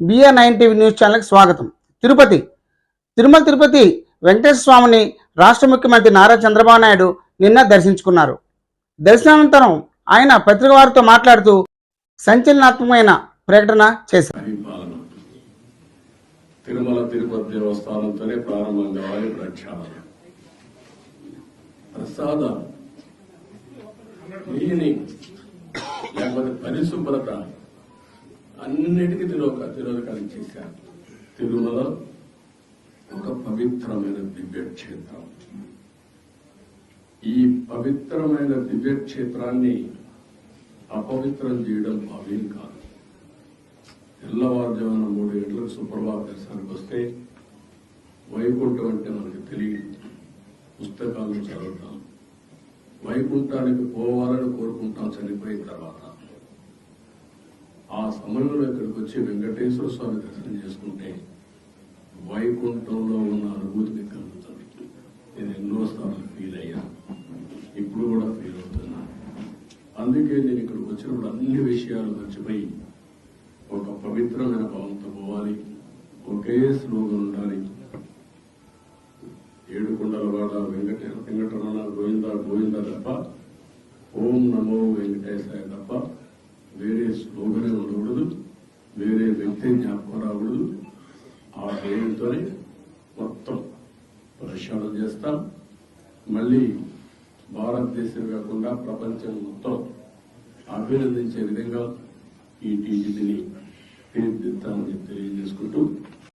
BR nine TV news ఛానల్కి స్వాగతం. తిరుపతి. తిరుమల తిరుపతి వెంకటేశ్వర స్వామిని రాష్ట్ర ముఖ్యమంత్రి నారా చంద్రబాబు నాయుడు నిన్న దర్శించుకున్నారు. దర్శనానంతరం ఆయన పత్రిక వారితో మాట్లాడుతూ సంచలనాత్మకమైన ప్రకటన చేశారు. తిరుమల తిరుపతి దేవస్థానంతోనే ప్రారంభం కావాలి క్లీనింగ్ లేకపోతే పరిశుభ్రత అన్నిటికీ తిరోక తిరోధకాలు చేశారు. తిరుమల ఒక పవిత్రమైన దివ్య క్షేత్రం ఈ పవిత్రమైన దివ్య క్షేత్రాన్ని అపవిత్రం చేయడం భావ్యం కాదు. తెల్లవారుజామున మూడు గంటలకు సుప్రభాత దర్శనానికి వస్తే వైకుంఠం అంటే మనకు తెలియదు. పుస్తకాలను చదువుతాం. వైకుంఠానికి పోవాలని కోరుకుంటాం చనిపోయిన తర్వాత. ఆ సమయంలో ఇక్కడికి వచ్చి వెంకటేశ్వర స్వామి దర్శనం చేసుకుంటే వైకుంఠంలో ఉన్న అనుభూతిని కలుగుతుంది. నేను ఎన్నో సార్లు ఫీల్ అయ్యా. ఇప్పుడు కూడా ఫీల్ అవుతున్నా. అందుకే నేను ఇక్కడికి వచ్చినప్పుడు అన్ని విషయాలు మర్చిపోయి ఒక పవిత్రమైన భావంతో పోవాలి. ఒకే శ్లోకం ఉండాలి. ఏడుకొండల వెంకట వెంకటరమణ గోవింద గోవింద తప్ప. ఓం నమో వెంకటేశాయ తప్ప. వేరే స్లోగనే ఉండకూడదు. వేరే వ్యక్తి జ్ఞాపకం రాకూడదు. ఆ ధ్యేయంతోనే మొత్తం ప్రక్షాళన చేస్తాం. మళ్ళీ భారతదేశం కాకుండా ప్రపంచం మొత్తం అభినందించే విధంగా ఈ టీజీని తీర్చిదిద్దామని తెలియజేసుకుంటూ